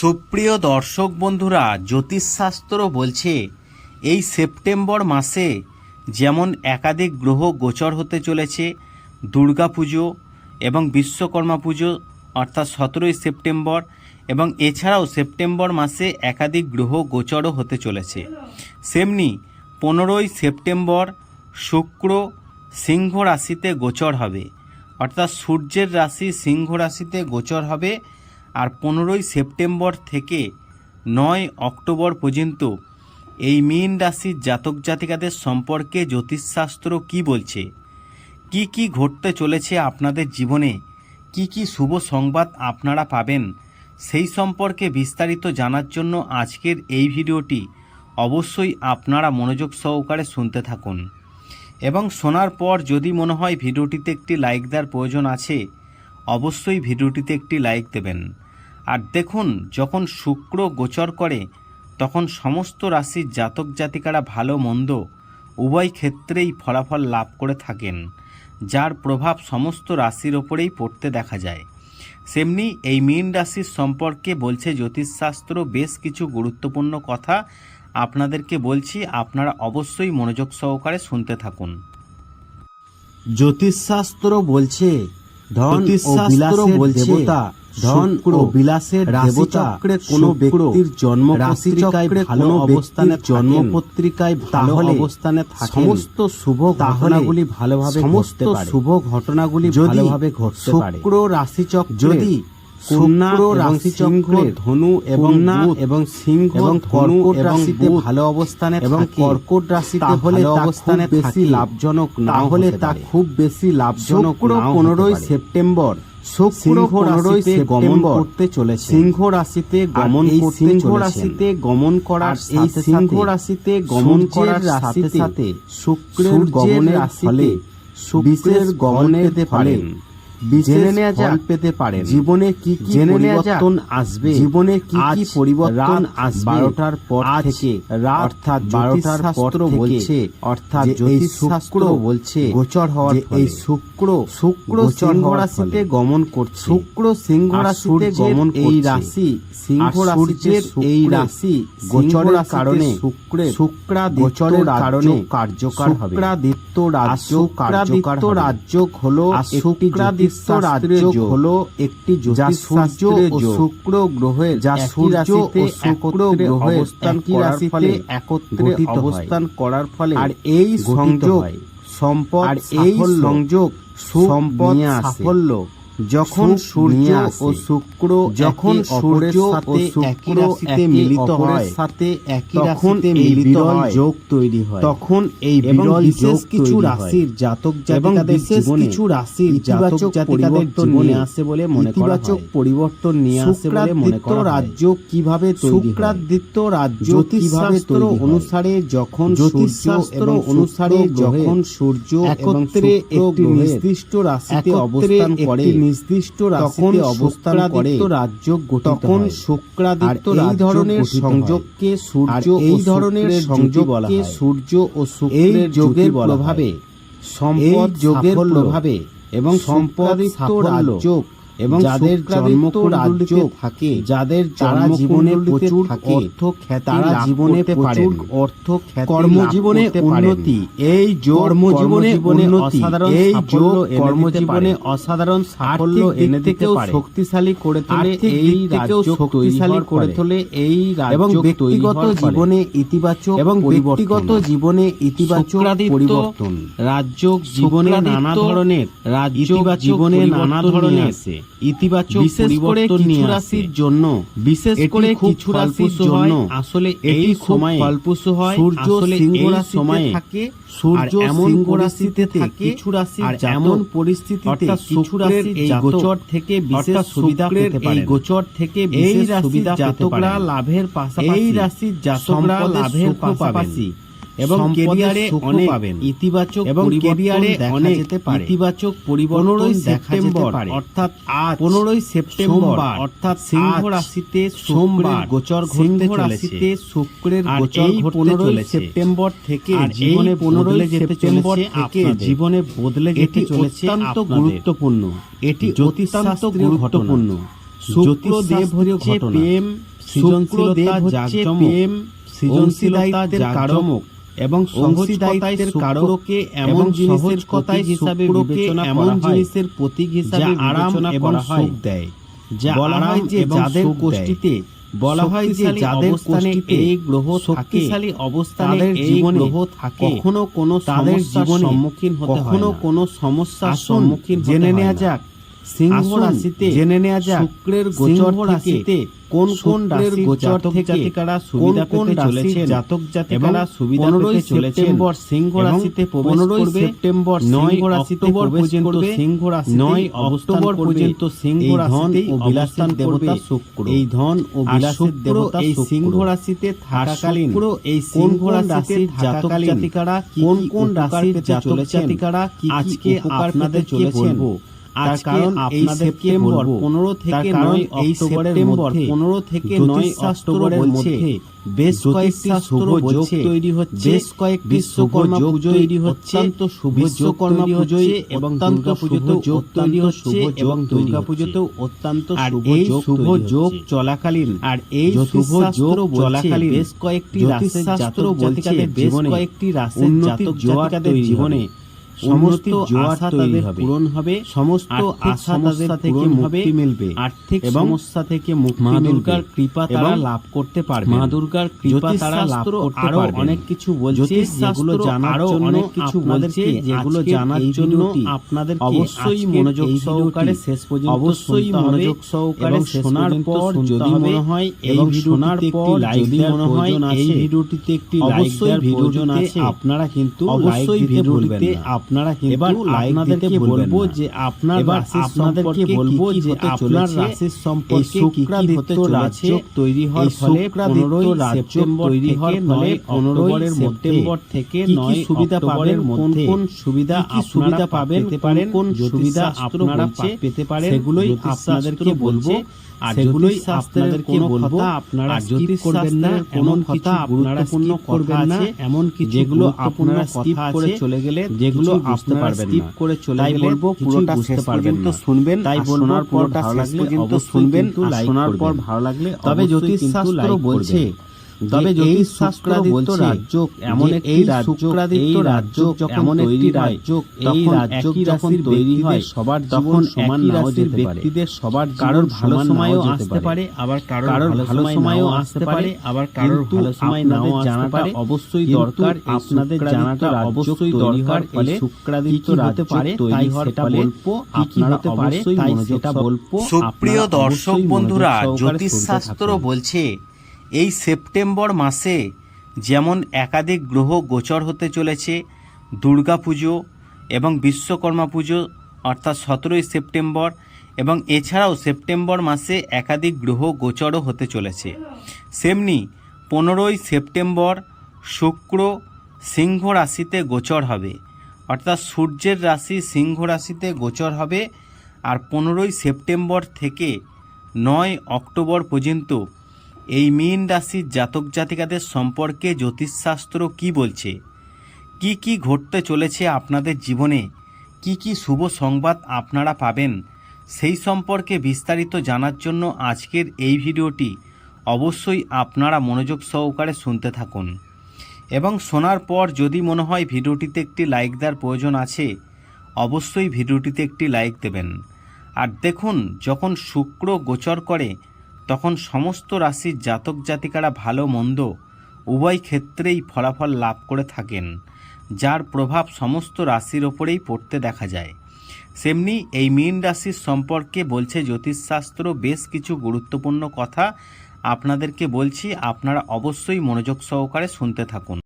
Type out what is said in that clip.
সুপ্রিয় দর্শক বন্ধুরা, জ্যোতিষশাস্ত্র বলছে, এই সেপ্টেম্বর মাসে যেমন একাধিক গ্রহ গোচর হতে চলেছে, দুর্গা পুজো এবং বিশ্বকর্মা পুজো, অর্থাৎ সতেরোই সেপ্টেম্বর, এবং এছাড়াও সেপ্টেম্বর মাসে একাধিক গ্রহ গোচরও হতে চলেছে। সেমনি পনেরোই সেপ্টেম্বর শুক্র সিংহ রাশিতে গোচর হবে, অর্থাৎ সূর্যের রাশি সিংহ রাশিতে গোচর হবে পনেরোই সেপ্টেম্বর থেকে নয় অক্টোবর পর্যন্ত এই মীন রাশির জাতক জাতিকাদের সম্পর্কে জ্যোতিষশাস্ত্র কি বলছে? কি কি ঘটতে চলেছে আপনাদের জীবনে? কি কি শুভ সংবাদ আপনারা পাবেন? সেই সম্পর্কে বিস্তারিত জানার জন্য আজকের এই ভিডিওটি অবশ্যই আপনারা মনোযোগ সহকারে শুনতে থাকুন। এবং শোনার পর যদি মনে হয় ভিডিওটিতে একটি লাইক দেওয়ার প্রয়োজন আছে, অবশ্যই ভিডিওটিতে একটি লাইক দেবেন। আর দেখুন যখন শুক্র গোচর করে তখন সমস্ত রাশির জাতক জাতিকারা ভালো মন্দ উভয় ক্ষেত্রেই ফলাফল লাভ করে থাকেন যার প্রভাব সমস্ত রাশির ওপরেই পড়তে দেখা যায়। সেমনি এই মীন রাশির সম্পর্কে বলছে জ্যোতিষশাস্ত্র বেশ কিছু গুরুত্বপূর্ণ কথা আপনাদেরকে বলছি আপনারা অবশ্যই মনোযোগ সহকারে শুনতে থাকুন। জ্যোতিষশাস্ত্র বলছে ধন ও বিলাসের বলছে, দেবতা ধন ও বিলাসের দেবতা রাশিচক্রে কোনো ব্যক্তির জন্ম রাশিচক্রে পত্রিকায় ভালো অবস্থানে জন্ম পত্রিকায় ভালো অবস্থানে থাকেন। সমস্ত শুভ ঘটনাগুলি ভালোভাবে সমস্ত শুভ ঘটনাগুলি ভালোভাবে ঘটতে পারে। শুক্র রাশিচক্রে যদি কন্যা শুক্র এবং ধনু এবং বুধ এবং সিংহ এবং কর্কট রাশিতে ভালো অবস্থানে এবং কর্কট রাশিতে তাহলে অবস্থানে বেশি লাভজনক তাহলে হতে তা খুব বেশি লাভজনক পনেরোই সেপ্টেম্বর শুক্র পনেরোই গমন করতে চলেছে সিংহ রাশিতে গমন সিংহ রাশিতে গমন করার এই সিংহ রাশিতে গমন করার সাথে সাথে শুক্রের গমনের ফলে বিশেষ গমনের ফল জেনে নেওয়া যাক। পেতে পারেন। জীবনে কি কি পরিবর্তন আসবে? জীবনে কি কি পরিবর্তন আসবে? বারোটার পর থেকে রাত অর্থাৎ বারোটার পর পর বলছে অর্থাৎ এই শুক্র বলছে গোচর হওয়ার এই শুক্র শুক্র সিংহ রাশিতে গমন করছে। শুক্র সিংহ রাশিতে গমন এই রাশি সিংহ সূর্যের এই রাশি গোচরের কারণে শুক্রের শুক্রাদিত্য গোচরের কারণে কার্যকর হবে। শুক্রাদিত্য রাজ্য কার্যকর রাজ্য হলো শুক্রাদিত্য জ্যোতিষশাস্ত্রের রাজ্য হলো একটি সূর্য ও শুক্র গ্রহের যা সূর্য ও শুক্র গ্রহের অবস্থান করার ফলে একত্রে অবস্থান করার ফলে আর এই সংযোগ সম্পদ আর এই সংযোগ সম্পদ সাফল্য যখন সূর্য ও শুক্র যখন সূর্য ও সাথে শুক্র একে মিলিত হয় সাথে একই তখন রাশিতে এই মিলিত বিরল হয়। যোগ তৈরি হয় তখন এই বিরল বিশেষ যোগ কিছু রাশির জাতক জাতিকাদের বিশেষ জীবনে কিছু রাশির জাতক জাতিকাদের জীবনে নিয়ে আসে বলে মনে করা ইতিবাচক হয়। পরিবর্তন নিয়ে আসে বলে মনে করা হয়। রাজ্য কীভাবে তৈরি হয় শুক্রাদিত্য রাজ্য কীভাবে তৈরি হয়? অনুসারে যখন জ্যোতিষশাস্ত্র সূর্য এবং অনুসারে অনুসারে যখন সূর্য একত্রে একটি নির্দিষ্ট রাশিতে অবস্থান করে নির্দিষ্ট রাশিতে অবস্থান করে রাজ্য গঠিত তখন শুক্রাদিত্য এই ধরনের সংযোগকে সূর্য এই ধরনের সংযোগ বলা হয়। সূর্য ও শুক্রের যোগের প্রভাবে সম্পদ যোগের প্রভাবে এবং সম্পদিত রাজ্য এবং যাদের রাজ্য থাকে, যাদের তারা জীবনে প্রচুর থাকে, অর্থ খ্যাতি তারা জীবনে প্রচুর অর্থ খ্যাতি কর্মজীবনে। উন্নতি এই কর্মজীবনে উন্নতি এই যোগ কর্মজীবনে অসাধারণ সাফল্য এনে দিতে পারে। শক্তিশালী করে তোলে এই রাজ্য শক্তিশালী করে তোলে এই এবং ব্যক্তিগত জীবনে ইতিবাচক এবং ব্যক্তিগত জীবনে ইতিবাচক পরিবর্তন। রাজ্য জীবনে নানা ধরনের রাজ্য জীবনে নানা ধরনের আসে। ইতিবাচক পরিবর্তন নিয়ে রাশির জন্য বিশেষ করে কিছু রাশির জন্য। আসলে এই সময়ে ফলপ্রসূ হয়। সূর্য সিংহ রাশিতে সময়ে থাকে সূর্য সিংহ রাশিতে থাকে, কিছু রাশির এমন পরিস্থিতিতে কিছু রাশির এই গোচর থেকে বিশেষ সুবিধা পেতে এই গোচর থেকে বিশেষ সুবিধা জাতকরা লাভের পাশাপাশি এই রাশির জাতকরা লাভের পাশাপাশি এবং কেরিয়ারে অনেক পাবেন। ইতিবাচক এবং কেরিয়ারে অনেক যেতে পারে। ইতিবাচক পরিবর্তন দেখা যেতে সেপ্টেম্বর পারে। অর্থাৎ আজ পনেরোই সেপ্টেম্বর অর্থাৎ সিংহ রাশিতে সোমবার, গোচর ঘটতে চলেছে। শুক্রের গোচর ঘটতে 15ই চলেছে। সেপ্টেম্বর থেকে জীবনে 15ই বদলে যেতে সেপ্টেম্বর থেকে জীবনে বদলে যেতে চলেছে অত্যন্ত গুরুত্বপূর্ণ। এটি অত্যন্ত গুরুত্বপূর্ণ শুক্রদেব হচ্ছে প্রেম সৃজনশীলতা জাঁকজমক প্রেম সৃজনশীলতার কারক। এবং অংশীদারিত্বের কারককে এমন জিনিসের কথায় হিসাবে বিবেচনা এমন জিনিসের প্রতীক হিসাবে আরাম এবং সুখ দেয়। যা বলা হয় যে যাদের কোষ্ঠীতে বলা হয় যে যাদের কোষ্ঠীতে এই গ্রহ শক্তিশালী অবস্থানে এই গ্রহ থাকে। কখনো কোনো তাদের জীবনে সম্মুখীন হতে কখনো কোনো সমস্যার সম্মুখীন জেনে নেওয়া যাক। সিংহ রাশিতে জেনে নেওয়া যাক শুক্রের গোচর রাশিতে কোন কোন রাশির গোচর থেকে জাতিকারা সুবিধা পেতে চলেছেন? জাতক জাতিকারা সুবিধা পেতে চলেছেন। সিংহ রাশিতে প্রবেশ করবে। সেপ্টেম্বর সিংহ রাশিতে প্রবেশ করবে। সিংহ রাশিতে নয় অক্টোবর পর্যন্ত সিংহ রাশিতে ও বিলাসিন দেবতা শুক্র। এই ধন ও বিলাসের দেবতা এই সিংহ রাশিতে থাকাকালীন শুক্র এই সিংহ রাশিতে জাতক জাতিকারা কোন কোন রাশির জাতক জাতিকারা আজকে আপনাদের চলেছেন? তার কারণ বলব। পনেরো থেকে নয় অক্টোবরের মধ্যে পনেরো থেকে নয় অক্টোবরের মধ্যে বেশ কয়েকটি শুভ যোগ তৈরি হচ্ছে। বেশ কয়েকটি বিশ্বকর্মা পুজো তৈরি হচ্ছে। অত্যন্ত শুভ বিশ্বকর্মা পুজোয় এবং দুর্গা পুজোতেও যোগ তৈরি হচ্ছে এবং দুর্গা পুজোতেও অত্যন্ত শুভ শুভ যোগ চলাকালীন আর এই শুভ যোগ চলাকালীন বেশ কয়েকটি রাশির জাতক জাতিকাদের বেশ কয়েকটি রাশির জাতক জীবনে সমস্ত আশা তাদের পূরণ হবে সমস্ত আশা তাদের থেকে মুক্তি মিলবে আর্থিক সমস্যা থেকে মুক্তি মা দুর্গার কৃপা তারা লাভ করতে পারবে। মা দুর্গার কৃপা তারা লাভ করতে পারবে। অনেক কিছু বলছে যেগুলো জানার জন্য অনেক কিছু বলছে যেগুলো জানার জন্য আপনাদের অবশ্যই মনোযোগ সহকারে শেষ পর্যন্ত অবশ্যই মনোযোগ সহকারে শোনার পর যদি মনে হয় এই শোনার পর যদি মনে হয় এই ভিডিওটিতে একটি অবশ্যই ভিডিওজন আছে আপনারা কিন্তু অবশ্যই ভিডিওটিতে আপনারা কিন্তু এবার আপনাদেরকে বলব যে আপনার আপনাদেরকে বলব যে আপনার রাশির সম্পর্কে শুক্রাদিত্য রাজ্য তৈরি হওয়ার ফলে পনেরোই সেপ্টেম্বর তৈরি হওয়ার ফলে পনেরোই সেপ্টেম্বর থেকে নয় সুবিধা পাবেন? কোন কোন সুবিধা সুবিধা পাবেন? পারেন কোন সুবিধা আপনারা পেতে পারেন সেগুলোই আপনাদেরকে বলব। আর সেগুলোই আপনাদেরকে বলব আপনারা জ্যোতিষ করবেন না। এমন কথা আপনারা পূর্ণ করবেন না এমন কি যেগুলো আপনারা স্কিপ করে চলে গেলে যেগুলো বুঝতে পারবেন না। করে চলে তাই বলব পুরোটা বুঝতে পারবেন না। শুনবেন তাই শোনার পর ভালো লাগলে পর্যন্ত শুনবেন শোনার পর ভালো লাগলে তবে জ্যোতিষ শাস্ত্র বলছে তবে জ্যোতিষ শাস্ত্র বলছে রাজ্য এমন একটি রাজ্য এই রাজ্য এমন একটি রাজ্য এই রাজ্য যখন তৈরি হয় সবার তখন সমান নাও যেতে পারে। ব্যক্তিদের সবার কারোর ভালো সময়ও আসতে পারে। আবার কারোর ভালো সময়ও আসতে পারে আবার কারোর ভালো সময় নাও আসতে পারে। অবশ্যই দরকার আপনাদের জানাটা অবশ্যই দরকার ফলে শুক্রাদিত্য রাজ্য পারে তাই সেটা বলব আপনারা অবশ্যই তাই যেটা বলব। সুপ্রিয় দর্শক বন্ধুরা জ্যোতিষশাস্ত্র বলছে এই সেপ্টেম্বর মাসে যেমন একাধিক গ্রহ গোচর হতে চলেছে, দুর্গা পুজো এবং বিশ্বকর্মা পুজো, অর্থাৎ সতেরোই সেপ্টেম্বর এবং এছাড়াও সেপ্টেম্বর মাসে একাধিক গ্রহ গোচরও হতে চলেছে। সেমনি পনেরোই সেপ্টেম্বর শুক্র সিংহ রাশিতে গোচর হবে, অর্থাৎ সূর্যের রাশি সিংহ রাশিতে গোচর হবে। আর পনেরোই সেপ্টেম্বর থেকে নয় অক্টোবর পর্যন্ত এই মীন রাশির জাতক জাতিকাদের সম্পর্কে জ্যোতিষশাস্ত্র কি বলছে? কি কি ঘটতে চলেছে আপনাদের জীবনে? কি কি শুভ সংবাদ আপনারা পাবেন? সেই সম্পর্কে বিস্তারিত জানার জন্য আজকের এই ভিডিওটি অবশ্যই আপনারা মনোযোগ সহকারে শুনতে থাকুন। এবং শোনার পর যদি মনে হয় ভিডিওটিতে একটি লাইক দেওয়ার প্রয়োজন আছে, অবশ্যই ভিডিওটিতে একটি লাইক দেবেন। আর দেখুন, যখন শুক্র গোচর করে তখন সমস্ত রাশির জাতক জাতিকারা ভালো মন্দ উভয় ক্ষেত্রেই ফলাফল লাভ করে থাকেন, যার প্রভাব সমস্ত রাশির ওপরেই পড়তে দেখা যায়। সেমনি এই মীন রাশির সম্পর্কে বলছে জ্যোতিষশাস্ত্র বেশ কিছু গুরুত্বপূর্ণ কথা। আপনাদেরকে বলছি, আপনারা অবশ্যই মনোযোগ সহকারে শুনতে থাকুন।